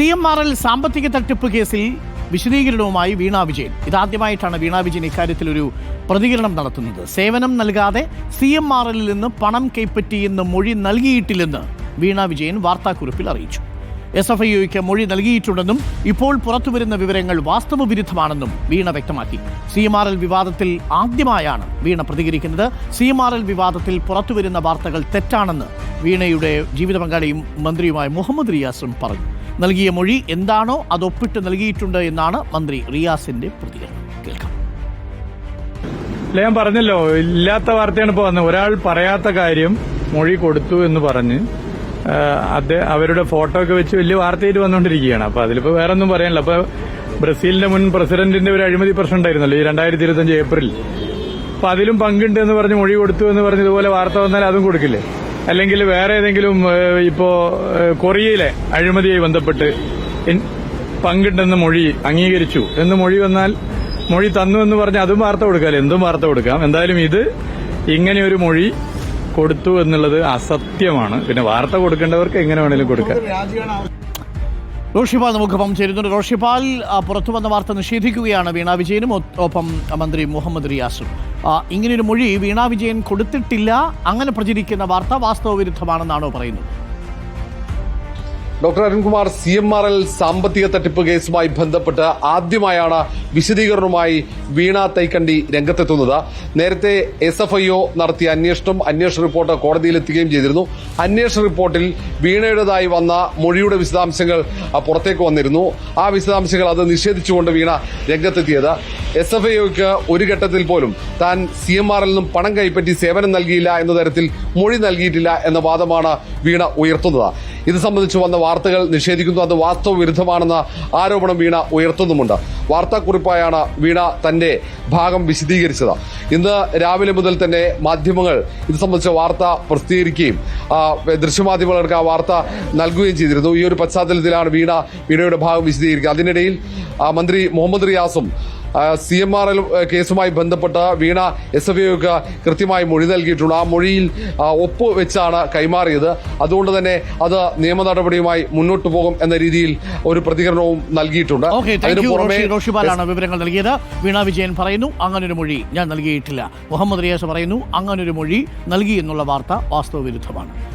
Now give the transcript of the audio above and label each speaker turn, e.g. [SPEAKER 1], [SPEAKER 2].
[SPEAKER 1] C M R L സാമ്പത്തിക തട്ടിപ്പ് കേസിൽ വിശദീകരണവുമായി വീണ വിജയൻ. ഇതാദ്യമായിട്ടാണ് വീണ വിജയൻ ഇക്കാര്യത്തിൽ ഒരു പ്രതികരണം നടത്തുന്നത്. സേവനം നൽകാതെ സി എം ആർ എല്ലിൽ നിന്ന് പണം കൈപ്പറ്റിയെന്ന് മൊഴി നൽകിയിട്ടില്ലെന്ന് വീണ വിജയൻ വാർത്താക്കുറിപ്പിൽ അറിയിച്ചു. എസ് എഫ് ഐക്ക് മൊഴി നൽകിയിട്ടുണ്ടെന്നും ഇപ്പോൾ പുറത്തുവരുന്ന വിവരങ്ങൾ വാസ്തവ വിരുദ്ധമാണെന്നും വീണ വ്യക്തമാക്കി. സി എം ആർ എൽ വിവാദത്തിൽ ആദ്യമായാണ് വീണ പ്രതികരിക്കുന്നത്. സി എം ആർ എൽ വിവാദത്തിൽ പുറത്തുവരുന്ന വാർത്തകൾ തെറ്റാണെന്ന് വീണയുടെ ജീവിത പങ്കാളിയും മന്ത്രിയുമായ മുഹമ്മദ് റിയാസും പറഞ്ഞു. നൽകിയ മൊഴി എന്താണോ അത് ഒപ്പിട്ട് നൽകിയിട്ടുണ്ട് എന്നാണ് മന്ത്രി റിയാസിന്റെ പ്രതികരണം. കേൾക്കാം.
[SPEAKER 2] അല്ല ഞാൻ പറഞ്ഞല്ലോ ഇല്ലാത്ത വാർത്തയാണ് ഇപ്പോൾ വന്നത്. ഒരാൾ പറയാത്ത കാര്യം മൊഴി കൊടുത്തു എന്ന് പറഞ്ഞ് അത് അവരുടെ ഫോട്ടോ ഒക്കെ വെച്ച് വലിയ വാർത്തയായിട്ട് വന്നുകൊണ്ടിരിക്കുകയാണ്. അപ്പൊ അതിലിപ്പോ വേറെ ഒന്നും പറയാനില്ല. അപ്പൊ ബ്രസീലിന്റെ മുൻ പ്രസിഡന്റിന്റെ ഒരു അഴിമതി പ്രശ്നം ഉണ്ടായിരുന്നല്ലോ ഈ രണ്ടായിരത്തി ഇരുപത്തഞ്ച് ഏപ്രിൽ. അപ്പൊ അതിലും പങ്കുണ്ട് എന്ന് പറഞ്ഞ് മൊഴി കൊടുത്തു എന്ന് പറഞ്ഞ് ഇതുപോലെ വാർത്ത വന്നാൽ അതും കൊടുക്കില്ലേ? അല്ലെങ്കിൽ വേറെ ഏതെങ്കിലും ഇപ്പോ കൊറിയയിലെ അഴിമതിയായി ബന്ധപ്പെട്ട് പങ്കിട്ടെന്ന് മൊഴി അംഗീകരിച്ചു. എന്ന് മൊഴി വന്നാൽ മൊഴി തന്നു എന്ന് പറഞ്ഞ് അതും വാർത്ത കൊടുക്കാം എന്തും വാർത്ത കൊടുക്കാം. എന്തായാലും ഇത് ഇങ്ങനെ ഒരു മൊഴി കൊടുത്തു എന്നുള്ളത് അസത്യമാണ്. പിന്നെ വാർത്ത കൊടുക്കേണ്ടവർക്ക് എങ്ങനെ വേണേലും കൊടുക്കാം.
[SPEAKER 1] റോഷിപാൽ നമുക്കൊപ്പം ചേരുന്നുണ്ട്. റോഷിപാൽ പുറത്തു വന്ന വാർത്ത നിഷേധിക്കുകയാണ്. വീണ വിജയനും ഒപ്പം മന്ത്രി മുഹമ്മദ് റിയാസും. ഇങ്ങനെയൊരു മൊഴി വീണ വിജയൻ കൊടുത്തിട്ടില്ല അങ്ങനെ പ്രചരിക്കുന്ന വാർത്ത വാസ്തവ വിരുദ്ധമാണെന്നാണോ പറയുന്നത്?
[SPEAKER 3] Doctor Arunkumar C M R L സാമ്പത്തിക തട്ടിപ്പ് കേസുമായി ബന്ധപ്പെട്ട് ആദ്യമായാണ് വിശദീകരണവുമായി വീണ തൈക്കണ്ടി രംഗത്തെത്തുന്നത്. നേരത്തെ എസ് എഫ് ഐ ഒ നടത്തിയ അന്വേഷണം അന്വേഷണ റിപ്പോർട്ട് കോടതിയിലെത്തുകയും ചെയ്തിരുന്നു. അന്വേഷണ റിപ്പോർട്ടിൽ വീണയുടേതായി വന്ന മൊഴിയുടെ വിശദാംശങ്ങൾ പുറത്തേക്ക് വന്നിരുന്നു. ആ വിശദാംശങ്ങൾ അത് നിഷേധിച്ചുകൊണ്ട് വീണ രംഗത്തെത്തിയത്. എസ് എഫ് ഐ ഒക്ക് ഒരു ഘട്ടത്തിൽ പോലും താൻ സി എം ആർ നിന്നും പണം കൈപ്പറ്റി സേവനം നൽകിയില്ല എന്ന തരത്തിൽ മൊഴി നൽകിയിട്ടില്ല എന്ന വാദമാണ് വീണ ഉയർത്തുന്നത്. ഇത് സംബന്ധിച്ച് വന്ന വാർത്തകൾ നിഷേധിക്കുന്നു. അത് വാസ്തവ വിരുദ്ധമാണെന്ന ആരോപണം വീണ ഉയർത്തുന്നുമുണ്ട്. വാർത്താക്കുറിപ്പായാണ് വീണ തന്റെ ഭാഗം വിശദീകരിച്ചത്. ഇന്ന് രാവിലെ മുതൽ തന്നെ മാധ്യമങ്ങൾ ഇത് സംബന്ധിച്ച വാർത്ത പ്രസിദ്ധീകരിക്കുകയും ദൃശ്യമാധ്യമങ്ങൾക്ക് ആ വാർത്ത നൽകുകയും ചെയ്തിരുന്നു. ഈ ഒരു പശ്ചാത്തലത്തിലാണ് വീണ വീണയുടെ ഭാഗം വിശദീകരിക്കുക. അതിനിടയിൽ മന്ത്രി മുഹമ്മദ് റിയാസും സി എം ആർ എൽ കേസുമായി ബന്ധപ്പെട്ട് വീണ എസ് എഫ് ഐക്ക് കൃത്യമായി മൊഴി നൽകിയിട്ടുണ്ട് ആ മൊഴിയിൽ ഒപ്പ് വെച്ചാണ് കൈമാറിയത്. അതുകൊണ്ട് തന്നെ അത് നിയമ നടപടിയുമായി മുന്നോട്ട് പോകും എന്ന രീതിയിൽ ഒരു പ്രതികരണവും നൽകിയിട്ടുണ്ട്. അതിനു പുറമെ
[SPEAKER 1] റോഷിപാലാണ് വിവരങ്ങൾ നൽകിയത്. വീണ വിജയൻ പറയുന്നു അങ്ങനൊരു മൊഴി ഞാൻ നൽകിയിട്ടില്ല. മുഹമ്മദ് റിയാസ് പറയുന്നു അങ്ങനൊരു മൊഴി നൽകി എന്നുള്ള വാർത്ത വാസ്തവ വിരുദ്ധമാണ്